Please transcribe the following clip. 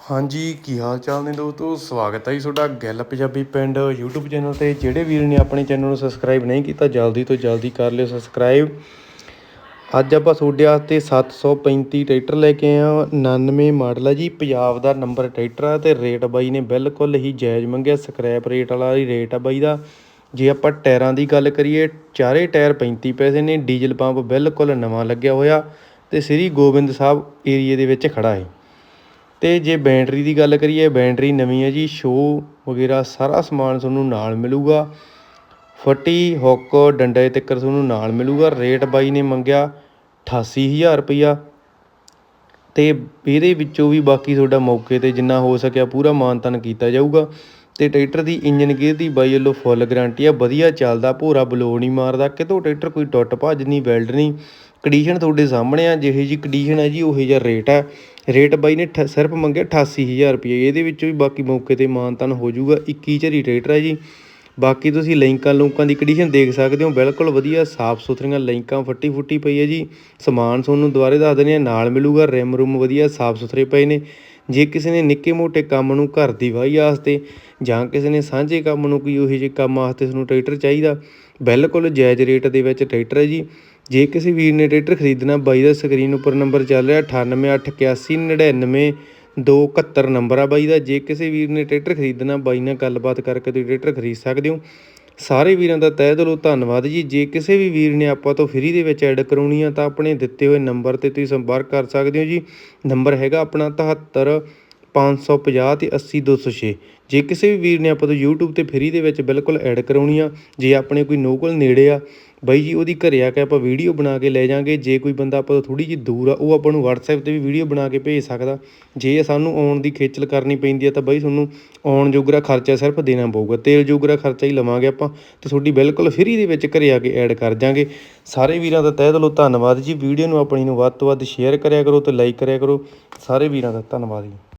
ਹਾਂਜੀ, ਕੀ ਹਾਲ ਚਾਲ ਨੇ ਦੋਸਤੋ? ਸਵਾਗਤ ਹੈ ਜੀ ਤੁਹਾਡਾ ਗੱਲ ਪੰਜਾਬੀ ਪਿੰਡ YouTube ਚੈਨਲ ਤੇ। ਜਿਹੜੇ ਵੀਰ ਨੇ ਆਪਣੇ ਚੈਨਲ ਨੂੰ ਸਬਸਕ੍ਰਾਈਬ ਨਹੀਂ ਕੀਤਾ, ਜਲਦੀ ਤੋਂ ਜਲਦੀ ਕਰ ਲਿਓ ਸਬਸਕ੍ਰਾਈਬ ਅੱਜ ਆਪਾਂ ਤੁਹਾਡੇ ਵਾਸਤੇ 735 ਟਰੈਕਟਰ ਲੈ ਕੇ ਆਏ ਹਾਂ। 99 ਮਾਡਲ ਹੈ ਜੀ, ਪੰਜਾਬ ਦਾ ਨੰਬਰ ਟਰੈਕਟਰ ਆ ਤੇ ਰੇਟ ਬਾਈ ਨੇ ਬਿਲਕੁਲ ਹੀ ਜਾਇਜ਼ ਮੰਗਿਆ। ਸਕ੍ਰੈਪ ਰੇਟ ਵਾਲਾ ਹੀ ਰੇਟ ਆ ਬਾਈ ਦਾ। ਜੇ ਆਪਾਂ ਟਾਇਰਾਂ ਦੀ ਗੱਲ ਕਰੀਏ, ਚਾਰੇ ਟਾਇਰ 35 ਪੈਸੇ ਨੇ, ਡੀਜ਼ਲ ਪੰਪ ਬਿਲਕੁਲ ਨਵਾਂ ਲੱਗਿਆ ਹੋਇਆ ਤੇ ਸ੍ਰੀ ਗੋਬਿੰਦ ਸਾਹਿਬ ਏਰੀਏ ਦੇ ਵਿੱਚ ਖੜਾ ਹੈ। ਅਤੇ ਜੇ ਬੈਟਰੀ ਦੀ ਗੱਲ ਕਰੀਏ, ਬੈਟਰੀ ਨਵੀਂ ਹੈ ਜੀ ਸ਼ੋਅ ਵਗੈਰਾ ਸਾਰਾ ਸਮਾਨ ਤੁਹਾਨੂੰ ਨਾਲ ਮਿਲੂਗਾ। ਫੱਟੀ, ਹੁੱਕ, ਡੰਡੇ ਤਿੱਕਰ ਤੁਹਾਨੂੰ ਨਾਲ ਮਿਲੂਗਾ। ਰੇਟ ਬਾਈ ਨੇ ਮੰਗਿਆ ਅਠਾਸੀ ਹਜ਼ਾਰ ਰੁਪਈਆ। ਅਤੇ ਇਹਦੇ ਵਿੱਚੋਂ ਵੀ ਬਾਕੀ ਤੁਹਾਡਾ ਮੌਕੇ ਤੇ ਜਿੰਨਾ ਹੋ ਸਕਿਆ ਪੂਰਾ ਮਾਨ ਮਾਨਤਨ ਕੀਤਾ ਜਾਊਗਾ। ਅਤੇ ਟਰੈਕਟਰ ਦੀ ਇੰਜਨ ਗੇਅਰ ਦੀ ਬਾਈ ਵੱਲੋਂ ਫੁੱਲ ਗਰੰਟੀ ਆ। ਵਧੀਆ ਚੱਲਦਾ, ਭੋਰਾ ਬਲੋ ਨਹੀਂ ਮਾਰਦਾ, ਕਿਤੋਂ ਟਰੈਕਟਰ ਕੋਈ ਟੁੱਟ ਭੱਜ ਨਹੀਂ ਵੈਲਡ ਨਹੀਂ। ਕੰਡੀਸ਼ਨ ਤੁਹਾਡੇ ਸਾਹਮਣੇ ਆ, ਜਿਹੇ ਜੀ ਕੰਡੀਸ਼ਨ ਹੈ ਜੀ, ਉਹੇ ਜਿਹਾ ਰੇਟ ਹੈ ਰੇਟ ਬਾਈ ਨੇ ਠ- ਸਿਰਫ ਮੰਗਿਆ 88000 ਰੁਪਏ ਇਹਦੇ ਵਿੱਚੋਂ ਵੀ ਬਾਕੀ ਮੌਕੇ ਤੇ ਮਾਨਤਨ ਹੋ ਜਾਊਗਾ 21 ਝਰੀ ਟਰੈਕਟਰ ਹੈ ਜੀ। ਬਾਕੀ ਤੁਸੀਂ ਲਿੰਕਾਂ ਲੁੰਕਾਂ ਦੀ ਕੰਡੀਸ਼ਨ ਦੇਖ ਸਕਦੇ ਹੋ, ਬਿਲਕੁਲ ਵਧੀਆ ਸਾਫ਼ ਸੁਥਰੀਆਂ ਲਿੰਕਾਂ ਫੱਟੀ ਫੁੱਟੀ ਪਈ ਹੈ ਜੀ। ਸਮਾਨ ਤੁਹਾਨੂੰ ਦੁਬਾਰੇ ਦੱਸ ਦਿੰਦੇ ਆ, ਨਾਲ ਮਿਲੂਗਾ ਰਿਮ ਰੂਮ ਵਧੀਆ ਸਾਫ਼ ਸੁਥਰੇ ਪਏ ਨੇ। ਜੇ ਕਿਸੇ ਨੇ ਨਿੱਕੇ ਮੋਟੇ ਕੰਮ ਨੂੰ ਘਰ ਦੀ ਵਾਹੀ ਵਾਸਤੇ ਜਾਂ ਕਿਸੇ ਨੇ ਸਾਂਝੇ ਕੰਮ ਨੂੰ ਕੋਈ ਉਹੋ ਜਿਹੇ ਕੰਮ ਵਾਸਤੇ ਤੁਹਾਨੂੰ ਟਰੈਕਟਰ ਚਾਹੀਦਾ, ਬਿਲਕੁਲ ਜਾਇਜ਼ ਰੇਟ ਦੇ ਵਿੱਚ ਟਰੈਕਟਰ ਹੈ ਜੀ। ਜੇ ਕਿਸੇ ਵੀਰ ਨੇ ਟਰੈਕਟਰ ਖਰੀਦਣਾ, ਬਾਈ ਦਾ ਸਕਰੀਨ ਉੱਪਰ ਨੰਬਰ ਚੱਲ ਰਿਹਾ 988199 271 ਨੰਬਰ ਆ ਬਾਈ ਦਾ। ਜੇ ਕਿਸੇ ਵੀਰ ਨੇ ਟਰੈਕਟਰ ਖਰੀਦਣਾ, ਬਾਈ ਨਾਲ ਗੱਲਬਾਤ ਕਰਕੇ ਤੁਸੀਂ ਟਰੈਕਟਰ ਖਰੀਦ ਸਕਦੇ ਹੋ। ਸਾਰੇ ਵੀਰਾਂ ਦਾ ਤਹਿ ਦਿਲੋਂ ਧੰਨਵਾਦ ਜੀ। ਜੇ ਕਿਸੇ ਵੀ ਵੀਰ ਨੇ ਆਪਾਂ ਤੋਂ ਫ੍ਰੀ ਦੇ ਵਿੱਚ ਐਡ ਕਰਾਉਣੀ ਆ, ਤਾਂ ਆਪਣੇ ਦਿੱਤੇ ਹੋਏ ਨੰਬਰ ਤੇ ਤੁਸੀਂ ਸੰਪਰਕ ਕਰ ਸਕਦੇ ਹੋ ਜੀ। ਨੰਬਰ ਹੈਗਾ ਆਪਣਾ 73 550 ਤੇ 80 206 ਜੇ ਕਿਸੇ ਵੀ ਵੀਰ ਨੇ ਆਪਾਂ ਤੋਂ YouTube ਤੇ ਫ੍ਰੀ ਦੇ ਵਿੱਚ ਬਿਲਕੁਲ ਐਡ ਕਰਾਉਣੀ ਆ, ਜੇ ਆਪਣੇ ਕੋਈ ਨੋਕਲ ਨੇੜੇ ਆ ਬਾਈ ਜੀ ਉਹਦੀ ਘਰੇ ਆ ਕੇ ਆਪਾਂ ਵੀਡੀਓ ਬਣਾ ਕੇ ਲੈ ਜਾਾਂਗੇ, ਜੇ ਕੋਈ ਬੰਦਾ ਆਪਾਂ ਤੋਂ ਥੋੜੀ ਜਿਹੀ ਦੂਰ ਆ, ਉਹ ਆਪਾਂ ਨੂੰ WhatsApp ਤੇ ਵੀ ਵੀਡੀਓ ਬਣਾ ਕੇ ਭੇਜ ਸਕਦਾ। ਜੇ ਸਾਨੂੰ ਆਉਣ ਦੀ ਖੇਚਲ ਕਰਨੀ ਪੈਂਦੀ ਆ ਤਾਂ ਬਾਈ ਤੁਹਾਨੂੰ ਆਉਣ ਜੋਗਰਾ ਖਰਚਾ ਸਿਰਫ ਦੇਣਾ ਪਊਗਾ, ਤੇਲ ਜੋਗਰਾ ਖਰਚਾ ਹੀ ਲਵਾਂਗੇ ਆਪਾਂ ਤੇ ਤੁਹਾਡੀ ਬਿਲਕੁਲ ਫ੍ਰੀ ਦੇ ਵਿੱਚ ਘਰੇ ਆ ਕੇ ਐਡ ਕਰ ਜਾਾਂਗੇ। ਸਾਰੇ ਵੀਰਾਂ ਦਾ ਤਹਿ ਦਿਲੋਂ ਧੰਨਵਾਦ ਜੀ, ਵੀਡੀਓ ਨੂੰ ਆਪਣੀ ਨੂੰ ਵੱਧ ਤੋਂ ਵੱਧ ਸ਼ੇਅਰ ਕਰਿਆ ਕਰੋ ਤੇ ਲਾਈਕ ਕਰਿਆ ਕਰੋ। ਸਾਰੇ ਵੀਰਾਂ ਦਾ ਧੰਨਵਾਦ ਜੀ।